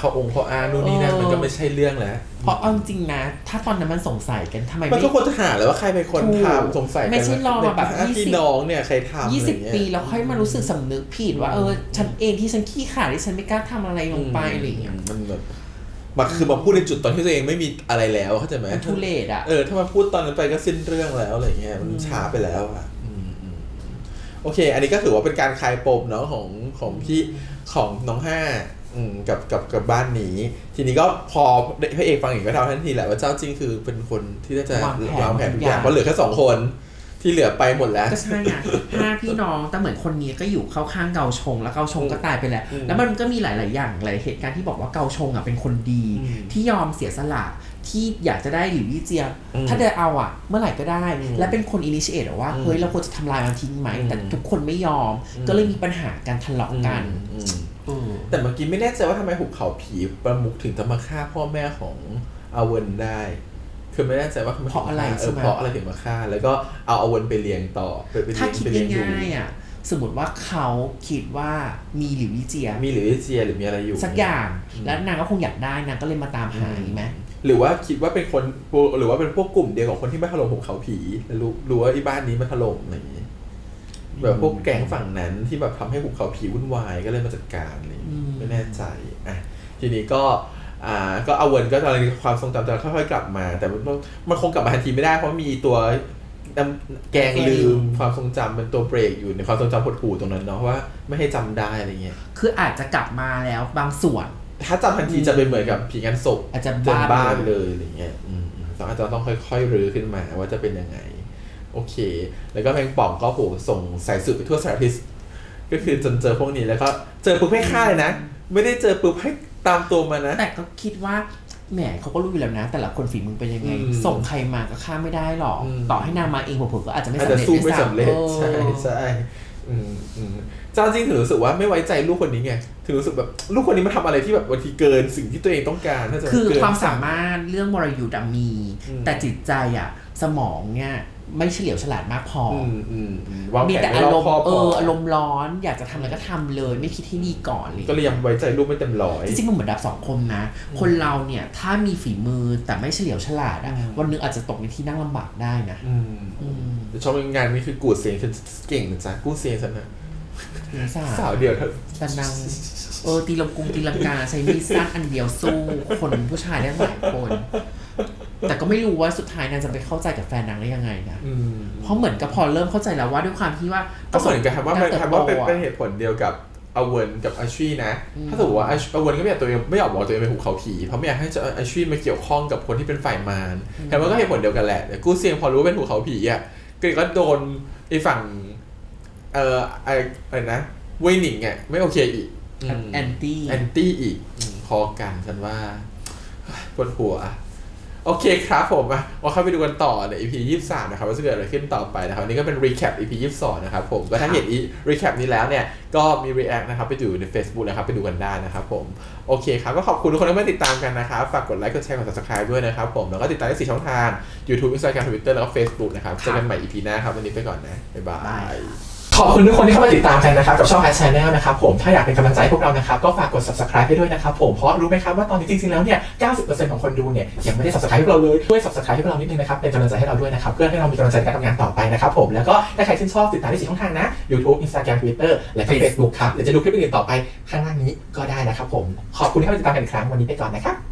เขาองค์เขาอ้างนู่นนี่นั่นเออมันก็ไม่ใช่เรื่องแล้วเพราะเอาจริงนะ ถ้าตอนนั้นมันสงสัยกันทำไมมันไม่ก็ควรจะหาเลยว่าใครเป็นคนถูกทำสงสัยกันไม่ใช่รอมาแบบเด็กยี่สิบพี่น้องเนี่ยใครทำยี่สิบอะไรเงี้ยปีแล้วค่อยมารู้สึกสำนึกผิดว่าเออฉันเองที่ฉันขี้ขลาดที่ฉันไม่กล้าทำอะไรลงไปอะไรอย่างเงี้ยมันแบบมาคือมาพูดในจุดตอนที่ตัวเองไม่มีอะไรแล้วเข้าใจไหมมันทุเรศอะเออถ้ามาพูดตอนนั้นไปก็สิ้นเรื่องแล้วอะไรเงี้ยมันช้าไปแล้วอะอืมอืมอืมโอเค อันนี้ก็ถือว่าเป็นการคลายปมเนาะของของพี่ของน้องห้าอืม กับกับกับบ้านนี้ ทีนี้ก็พอพระเอกฟังอย่างก็เท่าทันทีแหละว่าเจ้าจริงคือเป็นคนที่น่าจะวางแผนวางแผนทุกอทุกอย่างย่างเพราะเหลือแค่สองคนที่เหลือไปหมดแล้วก็ใช่ไงห้าพี่น้องแต่เหมือนคนนี้ก็อยู่เข้าข้างเกาชง แล้วเกาชงก็ตายไปแล้วอืมแล้วมันก็มีหลาย ๆ อย่างหลายเหตุการณ์ที่บอกว่าเกาชงอะเป็นคนดีอืมที่ยอมเสียสละที่อยากจะได้หลิวยี่เจียอืมถ้าได้เอาอะ เมื่อไหร่ก็ได้อืมและเป็นคนอินิชิเอตว่าอืมเฮ้ยเราควรจะทำลายมันทิ้งไหมอืมแต่ทุกคนไม่ยอมอืมก็เลยมีปัญหาการทะเลาะกันอืมเออ แต่เมื่อกี้ไม่แน่ใจว่าทำไมหุบเขาผีประมุขถึงจะมาฆ่าพ่อแม่ของอาเวนได้ คือไม่แน่ใจว่าทำไมเพราะอะไรเอใช่อไหมเพราะอะไรถึงมาฆ่า แล้วก็เอาอาเวนไปเลี้ยงต่อไปไปถ้าเลี้ยงคิดไปเลี้ยงดูง่ายๆอะสมมติว่าเขาคิดว่ามีหลิวยี่เจีย มีหรือเจียหรือมีอะไรอยู่ สักอย่างอืมแล้วนางก็คงอยากได้นางก็เลยมาตามหาอย่างนี้ไหมหรือว่าคิดว่าเป็นคนหรือว่าเป็นพวกกลุ่มเดียวกับคนที่มาถล่มหุบเขาผีแล้วรู้รู้ว่าไอ้บ้านนี้มาถล่มอะไรอย่างงี้ แบบพวกแก๊งฝั่งนั้นที่แบบทำให้หุบเขาผีวุ่นวายก็เลยมาจัดการอะไรอย่างงี้อืมไม่แน่ใจอะทีนี้ก็อ่าก็เอาเวนก็ตอนนี้ความทรงจำจะค่อยๆกลับมา แต่มันมันคงกลับมาทันทีไม่ได้เพราะมีตัวน้ำแกงลืมความทรงจำเป็นตัวเบรกอยู่ในความทรงจำหดหู่ตรงนั้นเนาะว่าไม่ให้จำได้อะไรเงี้ยคืออาจจะกลับมาแล้วบางส่วน ถ้าจำทันทีจะเป็นเหมือนกับผีงานศพอาจจะเดินบ้าบ้าไปไปเลยเลยอะไรเงี้ยอืมอืมต้องอาจจะต้องค่อยๆรื้อขึ้นมาว่าจะเป็นยังไง โอเค แล้วก็แมงป่องก็โหส่งสายสืบไปทั่วสารทิศก็คือจนเจอพวกนี้แล้วก็เจอปุ๊บให้ฆ่าเลยนะ ไม่ได้เจอปุ๊บให้ตามตัวมานะ แต่ก็คิดว่าแหมเขาก็รู้อยู่แล้วนะ แต่ละคนฝีมือเป็นยังไงอืมส่งใครมาก็ฆ่าไม่ได้หรอกอืมต่อให้นางมาเองเผลอๆก็อาจจะไม่อาจสำจะเร็จสู้ไม่ด้วยซ้ำสำเร็จออใช่ใช่อืมอืมเจ้าจริงถึงรู้สึกว่าไม่ไว้ใจลูกคนนี้ไง ถึงรู้สึกแบบลูกคนนี้มาทำอะไรที่แบบบางทีเกินสิ่งที่ตัวเองต้องการถ้าจะคือเกินความสามารถเรื่องวรยุทธ์อะมีอืมแต่จิตใจอะ สมองเนี่ยไม่เฉลียวฉลาดมากพออือมอืมอืมวางมีแผนแต่ไม่อารอบมคอบณ์เอพออารมณ์ร้อนอยากจะทำอะไรก็ทำเลย ไม่คิดให้ดีก่อนเลยก็เลยยังไว้ใจลูกไม่เต็มร้อย จริงๆมันเหมือนดับสองคมนะ คนเราเนี่ยถ้ามีฝีมือแต่ไม่เฉลียวฉลาดอะอืม วันหนึงอาจจะตกในที่นั่งลำบากได้นะอืมอืมแต่ชอบงานนี้คือกูดเสียงฉันเก่งนะจ๊ะกูดเสียงฉันนะสาสาววเดียวเธอแต่นางเออตีลงกรุงตีลังกาใช้มีดสั้นอันเดียวสู้คนผู้ชายได้หลายคน แต่ก็ไม่รู้ว่าสุดท้ายนางจะไปเข้าใจกับแฟนนางได้ยังไงนะอืมเพราะเหมือนกับพอเริ่มเข้าใจแล้วว่าด้วยความที่ว่าก็เหมือนกับว่าเป็นกรติบว่าโตเป็นอะเป็นเหตุผลเดียวกับอเวนกับอาชีนะอืมถ้าสมมติว่าอาเวนก็ไม่อยากตัวเองไม่อยากบอกว่าตัวเองเป็นหุบเขาผีเพราะไม่อยากให้อาชีมาเกี่ยวข้องกับคนที่เป็นฝ่ายมารแต่มันก็เหตุผลเดียวกันแหละแต่กู้เซียงพอรู้ว่าเป็นหุบเขาผีอะก็ก็โดนไอ้ฝั่งเอ่อไอ้อะไรนะเวยหนิงอะไม่โอเคอีกมแอนตี้แอนตี้อีกอมพอกันฉันว่าเฮ้ยปวดหัว โอเคครับผมอะมาเข้าไปดูกันต่อใน EP 23 นะครับว่าจะเกิดอะไรขึ้นต่อไปนะครับนนี้ก็เป็น recap EP 22 นะครับผมก็ถ้าเห็นอี recap นี้แล้วเนี่ยก็มี react นะครับไปดูใน Facebook นะครับไปดูกันได้นะครับผมโอเคครับก็ขอบคุณทุกคนที่มาติดตามกันนะครับฝากกดไลค์กดแชร์กด subscribe ด้วยนะครับผมแล้วก็ติดตามได้4ช่องทาง YouTube Instagram Twitter แล้วก็ Facebook นะครับเจอกันใหม่ EP หน้าครับวันนี้ไปก่อนนะบ๊ายบาบายย ขอบคุณทุกคนที่เข้ามาติดตามกันนะครับกับช่อง a d Channel นะครับผมถ้าอยากเป็นกำลังใจให้พวกเรานะครับก็ฝากกด subscribe ให้ด้วยนะครับผมเพราะรู้ไหมครับว่าตอนนี้จริงๆแล้วเนี่ย 90%ของคนดูเนี่ยยังไม่ได้ subscribe ให้พวกเราเลยช่วย subscribe ให้พวกเรานิดนึงนะครับเป็นกำลังใจให้เราด้วยนะครับเพื่อให้เรามีกำลังใจในการทำงานต่อไปนะครับผมแล้วก็ถ้าใครชื่นชอบติดตามได้สี่ช่องทางนะ YouTube Instagram Twitter และก็ Facebook ครับเดี๋ยวจะดูคลิปอื่นๆต่อไปข้างล่างนี้ก็ได้นะครับผมขอบคุณที่เข้ามาติดตามกันอีกครั้งวันนี้ไปก่อนนะครับ